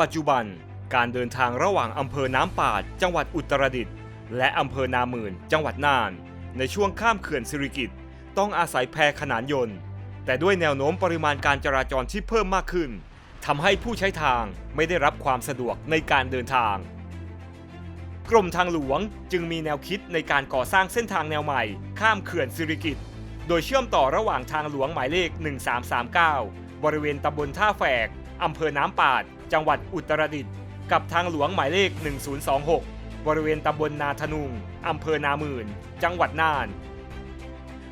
ปัจจุบัน การเดินทางระหว่างอำเภอน้ำปาด จังหวัดอุตรดิตถ์และอำเภอนาหมื่น จังหวัดน่าน ในช่วงข้ามเขื่อนสิริกิติ์ต้องอาศัยแพขนานยนต์ แต่ด้วยแนวโน้มปริมาณการจราจรที่เพิ่มมากขึ้นทำให้ผู้ใช้ทางไม่ได้รับความสะดวกในการเดินทาง กรมทางหลวงจึงมีแนวคิดในการก่อสร้างเส้นทางแนวใหม่ ข้ามเขื่อนสิริกิติ์โดยเชื่อมต่อระหว่างทางหลวงหมายเลข 1339 บริเวณตำบลท่าแฝก อำเภอน้ำปาด จังหวัดอุตรดิตถ์กับทางหลวงหมายเลข 1026 บริเวณตำบลนาทนุงอำเภอนาหมื่น จังหวัดน่าน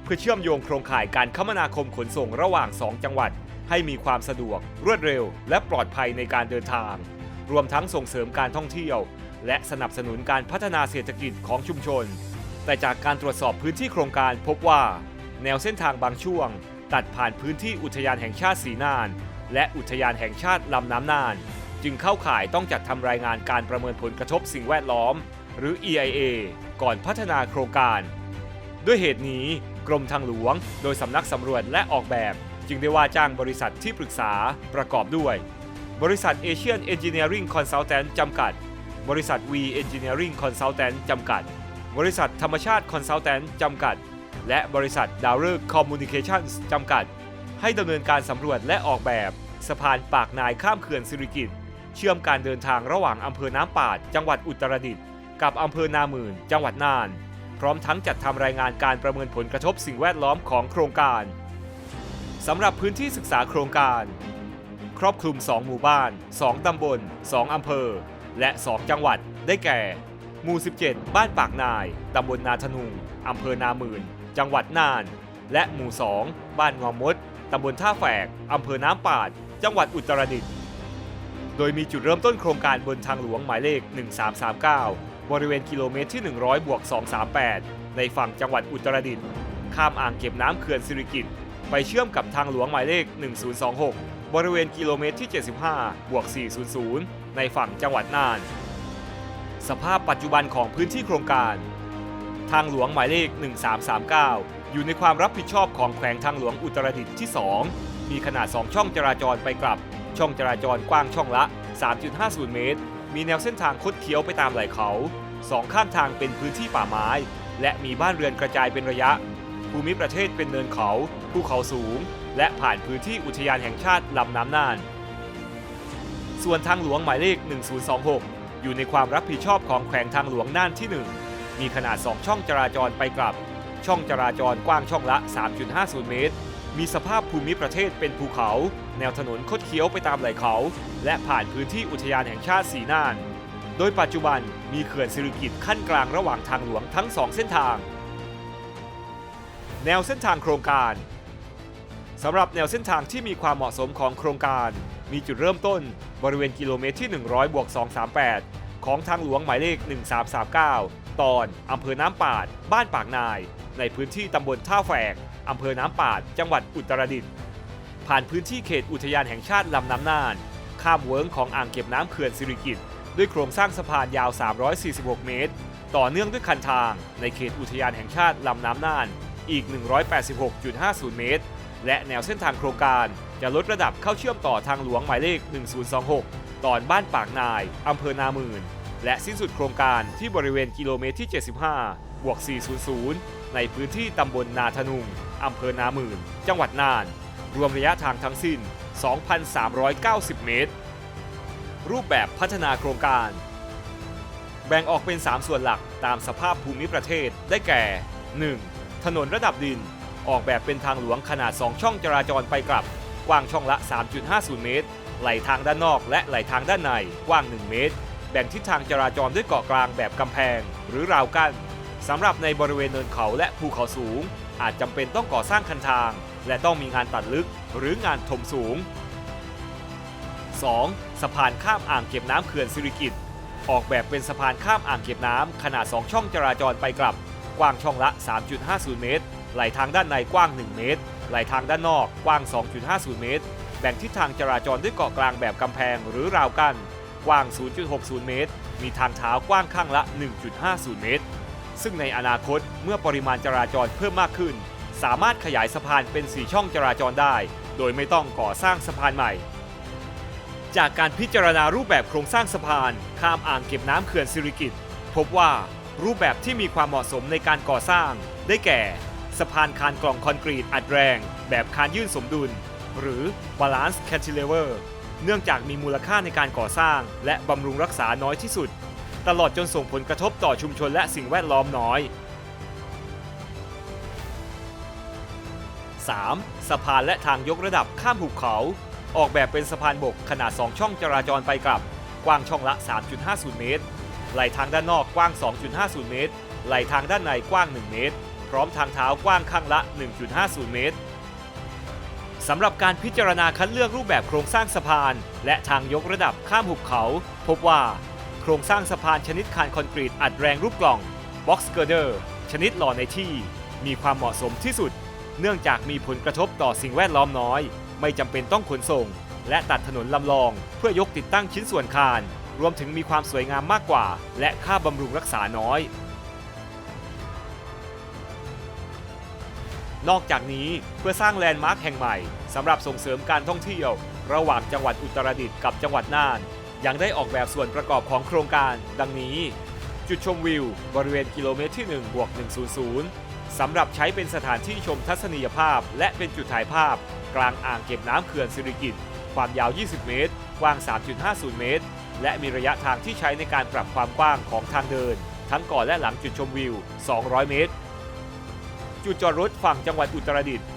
เพื่อเชื่อมโยงโครงข่ายการคมนาคมขนส่งระหว่าง 2 จังหวัด ให้มีความสะดวก รวดเร็ว และปลอดภัยในการเดินทาง รวมทั้งส่งเสริมการท่องเที่ยว และสนับสนุนการพัฒนาเศรษฐกิจของชุมชน แต่จากการตรวจสอบพื้นที่โครงการพบว่า แนวเส้นทางบางช่วง ตัดผ่านพื้นที่อุทยานแห่งชาติสีน่าน และอุทยานแห่งชาติลำน้ำน่าน จึงเข้าข่ายต้องจัดทำรายงานการประเมินผลกระทบสิ่งแวดล้อม หรือ EIA ก่อนพัฒนาโครงการ ด้วยเหตุนี้กรมทางหลวง โดยสำนักสำรวจและออกแบบ จึงได้ว่าจ้างบริษัทที่ปรึกษาประกอบด้วย บริษัท Asian Engineering Consultant จำกัด บริษัท V Engineering Consultant จำกัด บริษัทธรรมชาติ Consultant จำกัด และบริษัทดาวเลิก Communications จำกัด ให้ดำเนินการสำรวจและออกแบบสะพานปากนายข้ามเขื่อนสิริกิติ์เชื่อมการเดินทางระหว่างอำเภอน้ำปาด จังหวัดอุตรดิตถ์กับอำเภอนาหมื่น จังหวัดน่าน พร้อมทั้งจัดทำรายงานการประเมินผลกระทบสิ่งแวดล้อมของโครงการสำหรับพื้นที่ศึกษาโครงการ ครอบคลุม 2 หมู่บ้าน 2 ตำบล 2 อำเภอ และ 2 จังหวัด ได้แก่ หมู่ 17 บ้านปากนาย ตำบลนาทนุง อำเภอนาหมื่น จังหวัดน่าน และหมู่ 2 บ้านงอมมดตำบลท่าแฝกอำเภอน้ำปาด จังหวัดอุตรดิตถ์ โดยมีจุดเริ่มต้นโครงการบนทางหลวงหมายเลข 1339 บริเวณกิโลเมตรที่ 100บวก238 ในฝั่งจังหวัดอุตรดิตถ์ ข้ามอ่างเก็บน้ำเขื่อนสิริกิติ์ไปเชื่อมกับทางหลวงหมายเลข 1026 บริเวณกิโลเมตรที่ 75 บวก 400 ในฝั่งจังหวัดน่าน สภาพปัจจุบันของพื้นที่โครงการ ทางหลวงหมายเลข 1339 อยู่ในความรับผิดชอบของแขวงทางหลวงอุตรดิตถ์ที่ 2 มีขนาด 2 ช่องจราจรไปกลับ ช่องจราจรกว้างช่องละ 3.50 เมตร มีแนวเส้นทางคดเคี้ยวไปตามไหล่เขาสองข้างทางเป็นพื้นที่ป่าไม้ และมีบ้านเรือนกระจายเป็นระยะ ภูมิประเทศเป็นเนินเขาภูเขาสูง และผ่านพื้นที่อุทยานแห่งชาติลำน้ำน่าน ส่วนทางหลวงหมายเลข 1026 อยู่ในความรับผิดชอบของแขวงทางหลวงน่านที่ 1 มีขนาด 2 ช่องจราจรไปกลับ ช่องจราจรกว้างช่องละ 3.50 เมตร มีสภาพภูมิประเทศเป็นภูเขา แนวถนนคดเคี้ยวไปตามไหล่เขา และผ่านพื้นที่อุทยานแห่งชาติสีน่าน โดยปัจจุบันมีเขื่อนสิริกิติ์ขั้นกลางระหว่างทางหลวงทั้งสองเส้นทาง แนวเส้นทางโครงการสำหรับแนวเส้นทางที่มีความเหมาะสมของโครงการ มีจุดเริ่มต้นบริเวณกิโลเมตรที่ 100บวก238 ของทางหลวงหมายเลข 1339 ตอนอำเภอน้ำปาด บ้านปากนาย ในพื้นที่ตำบลท่าแฝกอำเภอน้ำปาด จังหวัดอุตรดิตถ์ผ่านพื้นที่เขตอุทยานแห่งชาติลำน้ำน่าน ข้ามเวิ้งของอ่างเก็บน้ำเขื่อนสิริกิติ์ด้วยโครงสร้างสะพานยาว 346 เมตร ต่อเนื่องด้วยคันทางในเขตอุทยานแห่งชาติลำน้ำน่านอีก 186.50 เมตร และแนวเส้นทางโครงการจะลดระดับเข้าเชื่อมต่อทางหลวงหมายเลข 1026 ตอนบ้านปากนายอำเภอนามื่น และสิ้นสุดโครงการที่บริเวณกิโลเมตรที่ 75 บวก 400 ในพื้นที่ตำบลนาทนุง อำเภอนาหมื่น จังหวัดน่าน รวมระยะทางทั้งสิ้น 2,390 เมตร รูปแบบพัฒนาโครงการ แบ่งออกเป็น 3 ส่วนหลักตามสภาพภูมิประเทศได้แก่ 1. ถนนระดับดิน ออกแบบเป็นทางหลวงขนาด 2 ช่องจราจรไปกลับ กว้างช่องละ 3.50 เมตร ไหลทางด้านนอกและไหลทางด้านใน กว้าง 1 เมตร แบ่งทิศทางจราจรด้วยเกาะกลางแบบกำแพง หรือราวกั้น สำหรับในบริเวณเนินเขาและภูเขาสูง อาจจำเป็นต้องก่อสร้างคันทาง และต้องมีงานตัดลึกหรืองานถมสูง 2. สะพานข้ามอ่างเก็บน้ำเขื่อนสิริกิติ์ออกแบบเป็นสะพานข้ามอ่างเก็บน้ำขนาด 2 ช่องจราจรไปกลับ กว้างช่องละ 3.50 เมตร ไหลทางด้านในกว้าง 1 เมตร ไหลทางด้านนอกกว้าง 2.50 เมตร แบ่งทิศทางจราจรด้วยเกาะกลางแบบกำแพงหรือราวกั้น กว้าง 0.60 เมตร มีทางเท้ากว้างข้างละ 1.50 เมตร ซึ่งในอนาคตเมื่อปริมาณจราจรเพิ่มมากขึ้น สามารถขยายสะพานเป็น4ช่องจราจรได้ โดยไม่ต้องก่อสร้างสะพานใหม่ จากการพิจารณารูปแบบโครงสร้างสะพาน ข้ามอ่างเก็บน้ำเขื่อนสิริกิตพบว่ารูปแบบที่มีความเหมาะสมในการก่อสร้าง ได้แก่ สะพานคานกล่องคอนกรีตอัดแรง แบบคานยื่นสมดุล หรือ Balance Cantilever เนื่องจากมีมูลค่าในการก่อสร้าง และบำรุงรักษาน้อยที่สุด ตลอดจนส่งผลกระทบต่อชุมชนและสิ่งแวดล้อมน้อย 3. สะพานและทางยกระดับข้ามหุบเขา ออกแบบเป็นสะพานบกขนาด 2 ช่องจราจรไปกลับ กว้างช่องละ 3.50 เมตร ไหลทางด้านนอกกว้าง 2.50 เมตร ไหลทางด้านในกว้าง 1 เมตร พร้อมทางเท้ากว้างข้างละ 1.50 เมตรสำหรับการพิจารณาคัดเลือกรูปแบบโครงสร้างสะพาน และทางยกระดับข้ามหุบเขา พบว่า ครงสร้างสะพานชนิดคานคอนกรีตอัดแรงรูปกล่อง Box Girder ชนิดหล่อในที่ มีความเหมาะสมที่สุด เนื่องจากมีผลกระทบต่อสิ่งแวดล้อมน้อย ไม่จำเป็นต้องขนส่ง และตัดถนนลำลองเพื่อยกติดตั้งชิ้นส่วนคาน รวมถึงมีความสวยงามมากกว่า และค่าบำรุงรักษาน้อย นอกจากนี้เพื่อสร้างแลนด์มาร์คแห่งใหม่สำหรับส่งเสริมการท่องเที่ยว ระหว่างจังหวัดอุตรดิตถ์กับจังหวัดน่าน ยังได้ออกแบบส่วนประกอบของโครงการ ดังนี้ จุดชมวิว บริเวณกิโลเมตรที่1บวก100 สำหรับใช้เป็นสถานที่ชมทัศนียภาพ และเป็นจุดถ่ายภาพ กลางอ่างเก็บน้ำเขื่อนสิริกิตความยาว 20 เมตร กว้าง 3.50 เมตร และมีระยะทางที่ใช้ในการปรับความกว้างของทางเดิน ทั้งก่อนและหลังจุดชมวิว 200 เมตร จุดจอดรถฝั่งจังหวัดอุตรดิตถ์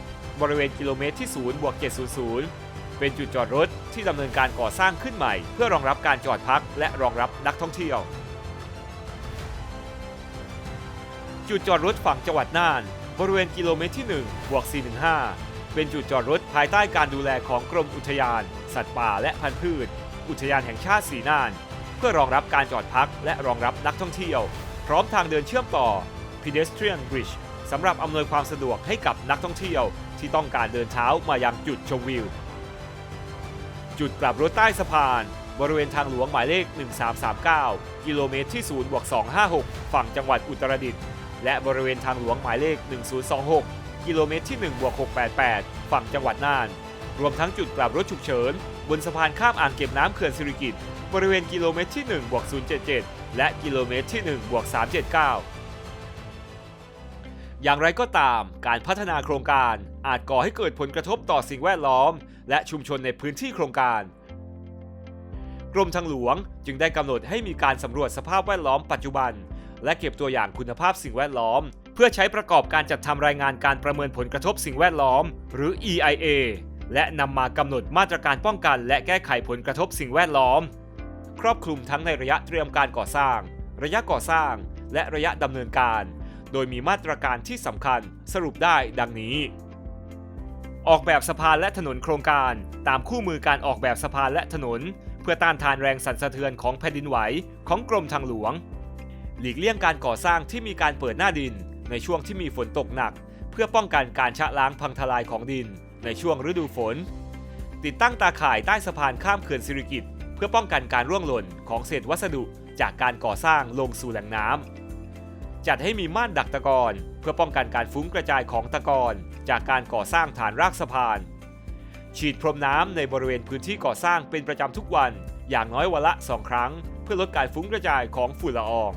บริเวณกิโลเมตรที่0บวก700 เป็นจุดจอดรถที่ดำเนินการก่อสร้างขึ้นใหม่ เพื่อรองรับการจอดพักและรองรับนักท่องเที่ยว จุดจอดรถฝั่งจังหวัดน่าน บริเวณกิโลเมตรที่1บวก415 เป็นจุดจอดรถภายใต้การดูแลของกรมอุทยาน สัตว์ป่าและพันธุ์พืช อุทยานแห่งชาติสีน่าน เพื่อรองรับการจอดพักและรองรับนักท่องเที่ยว พร้อมทางเดินเชื่อมต่อ pedestrian bridge สำหรับอำนวยความสะดวกให้กับนักท่องเที่ยวที่ต้องการเดินเท้ามายังจุดชมวิว จุดกลับรถใต้สะพาน บริเวณทางหลวงหมายเลข 1339 กิโลเมตรที่ 0บวก256 ฝั่งจังหวัดอุตรดิตถ์และบริเวณทางหลวงหมายเลข 1026 กิโลเมตรที่1บวก688 ฝั่งจังหวัดน่าน รวมทั้งจุดกลับรถฉุกเฉิน บนสะพานข้ามอ่างเก็บน้ำเขื่อนสิริกิตบริเวณกิโลเมตรที่1บวก077 และกิโลเมตรที่1บวก379 อย่างไรก็ตาม การพัฒนาโครงการอาจก่อให้เกิดผลกระทบต่อสิ่งแวดล้อม และชุมชนในพื้นที่โครงการ กรมทางหลวงจึงได้กำหนดให้มีการสำรวจสภาพแวดล้อมปัจจุบัน และเก็บตัวอย่างคุณภาพสิ่งแวดล้อม เพื่อใช้ประกอบการจัดทำรายงานการประเมินผลกระทบสิ่งแวดล้อม หรือ EIA และนำมากำหนดมาตรการป้องกัน และแก้ไขผลกระทบสิ่งแวดล้อม ครอบคลุมทั้งในระยะเตรียมการก่อสร้าง ระยะก่อสร้าง และระยะดำเนินการ โดยมีมาตรการที่สำคัญสรุปได้ดังนี้ ออกแบบสะพานและถนนโครงการ ตามคู่มือการออกแบบสะพานและถนน เพื่อต้านทานแรงสั่นสะเทือนของแผ่นดินไหวของกรมทางหลวง หลีกเลี่ยงการก่อสร้างที่มีการเปิดหน้าดิน ในช่วงที่มีฝนตกหนัก เพื่อป้องกันการชะล้างพังทลายของดิน ในช่วงฤดูฝน ติดตั้งตาข่ายใต้สะพานข้ามเขื่อนสิริกิตเพื่อป้องกันการร่วงหล่นของเศษวัสดุจากการก่อสร้างลงสู่แหล่งน้ำ จัดให้มีม่านดักตะกอนเพื่อป้องกันการฟุ้งกระจายของตะกอนจากการก่อสร้างฐานรากสะพาน ฉีดพรมน้ำในบริเวณพื้นที่ก่อสร้างเป็นประจำทุกวัน อย่างน้อยวันละ2ครั้ง เพื่อลดการฟุ้งกระจายของฝุ่นละออง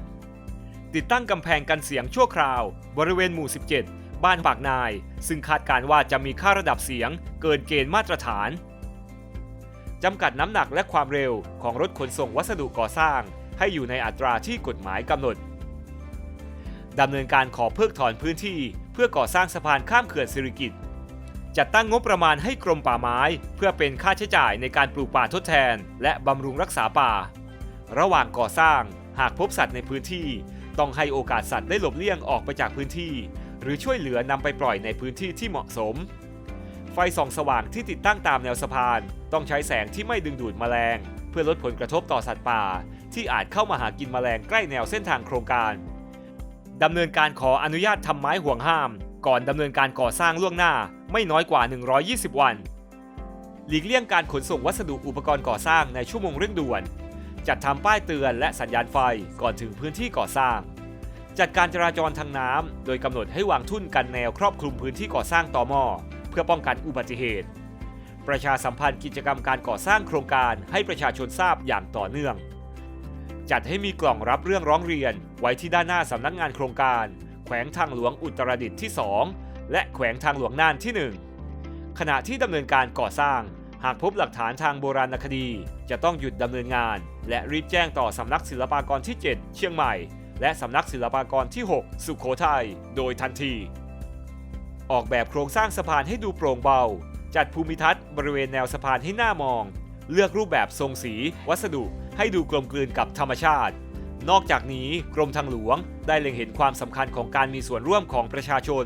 ติดตั้งกำแพงกันเสียงชั่วคราว บริเวณหมู่ 17 บ้านปากนาย ซึ่งคาดการว่าจะมีค่าระดับเสียง เกินเกณฑ์มาตรฐานจำกัดน้ำหนักและความเร็วของรถขนส่งวัสดุก่อสร้าง ให้อยู่ในอัตราที่กฎหมายกำหนด ดำเนินการขอเพิกถอนพื้นที่ เพื่อก่อสร้างสะพานข้ามเขื่อนสิริกิตจัดตั้งงบประมาณให้กรมป่าไม้ เพื่อเป็นค่าใช้จ่ายในการปลูกป่าทดแทน และบำรุงรักษาป่า ระหว่างก่อสร้างหากพบสัตว์ในพื้นที่ ต้องให้โอกาสสัตว์ได้หลบเลี่ยงออกไปจากพื้นที่ หรือช่วยเหลือนำไปปล่อยในพื้นที่ที่เหมาะสม ไฟส่องสว่างที่ติดตั้งตามแนวสะพาน ต้องใช้แสงที่ไม่ดึงดูดแมลง เพื่อลดผลกระทบต่อสัตว์ป่า ที่อาจเข้ามาหากินแมลงใกล้แนวเส้นทางโครงการ ดำเนินการขออนุญาตทำไม้ห่วงห้าม ก่อนดำเนินการก่อสร้างล่วงหน้าไม่น้อยกว่า 120 วัน หลีกเลี่ยงการขนส่งวัสดุอุปกรณ์ก่อสร้างในชั่วโมงเร่งด่วน จัดทำป้ายเตือนและสัญญาณไฟก่อนถึงพื้นที่ก่อสร้าง จัดการจราจรทางน้ำโดยกำหนดให้วางทุ่นกันแนวครอบคลุมพื้นที่ก่อสร้างต่อหม้อเพื่อป้องกันอุบัติเหตุ ประชาสัมพันธ์กิจกรรมการก่อสร้างโครงการให้ประชาชนทราบอย่างต่อเนื่อง จัดให้มีกล่องรับเรื่องร้องเรียน ไว้ที่ด้านหน้าสำนักงานโครงการ แขวงทางหลวงอุตรดิตถ์ที่ 2 และแขวงทางหลวงน่านที่ 1 ขณะที่ดำเนินการก่อสร้าง หากพบหลักฐานทางโบราณคดี จะต้องหยุดดำเนินงาน และรีบแจ้งต่อสำนักศิลปากรที่ 7 เชียงใหม่ และสำนักศิลปากรที่ 6 สุโขทัยโดยทันที ออกแบบโครงสร้างสะพานให้ดูโปร่งเบา จัดภูมิทัศน์บริเวณแนวสะพานให้น่ามอง เลือกรูปแบบทรงสี วัสดุให้ดูกลมกลืนกับธรรมชาติ นอกจากนี้กรมทางหลวงได้เล็งเห็นความสำคัญของการมีส่วนร่วมของประชาชน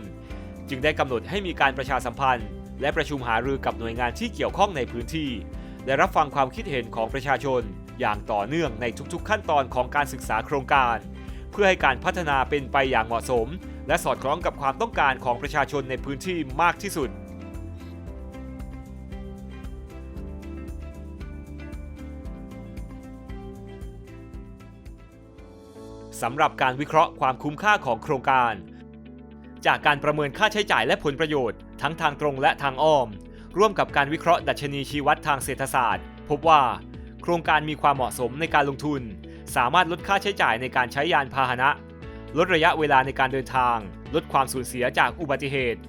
จึงได้กำหนดให้มีการประชาสัมพันธ์ และประชุมหารือกับหน่วยงานที่เกี่ยวข้องในพื้นที่ และรับฟังความคิดเห็นของประชาชน อย่างต่อเนื่องในทุกๆ ขั้นตอนของการศึกษาโครงการ เพื่อให้การพัฒนาเป็นไปอย่างเหมาะสม และสอดคล้องกับความต้องการของประชาชนในพื้นที่มากที่สุด สำหรับการวิเคราะห์ความคุ้มค่าของโครงการ จากการประเมินค่าใช้จ่ายและผลประโยชน์ ทั้งทางตรงและทางอ้อม ร่วมกับการวิเคราะห์ดัชนีชีวัดทางเศรษฐศาสตร์ พบว่า โครงการมีความเหมาะสมในการลงทุน สามารถลดค่าใช้จ่ายในการใช้ยานพาหนะ ลดระยะเวลาในการเดินทาง ลดความสูญเสียจากอุบัติเหตุ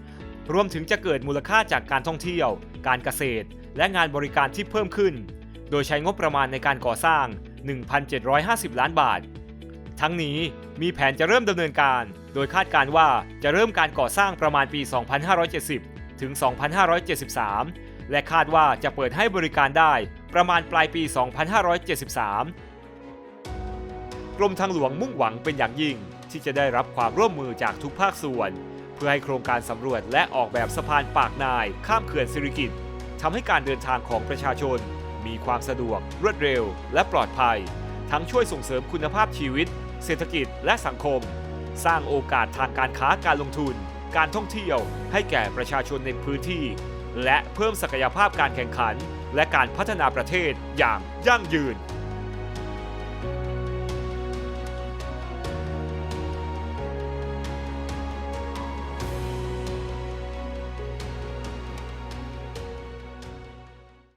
รวมถึงจะเกิดมูลค่าจากการท่องเที่ยว การเกษตร และงานบริการที่เพิ่มขึ้น โดยใช้งบประมาณในการก่อสร้าง 1,750 ล้านบาท ทั้งนี้มีแผนจะเริ่มดำเนินการ โดยคาดการว่าจะเริ่มการก่อสร้างประมาณปี 2570 ถึง 2573 และคาดว่าจะเปิดให้บริการได้ประมาณปลายปี 2573 กรมทางหลวงมุ่งหวังเป็นอย่างยิ่ง ที่จะได้รับความร่วมมือจากทุกภาคส่วน เพื่อให้โครงการสำรวจและออกแบบสะพานปากนาย ข้ามเขื่อนสิริกิติ์ทำให้การเดินทางของประชาชน มีความสะดวก รวดเร็ว และปลอดภัย ทั้งช่วยส่งเสริมคุณภาพชีวิต เศรษฐกิจและสังคม สร้างโอกาสทางการค้าการลงทุน การท่องเที่ยวให้แก่ประชาชนในพื้นที่ และเพิ่มศักยภาพการแข่งขัน และการพัฒนาประเทศอย่างยั่งยืน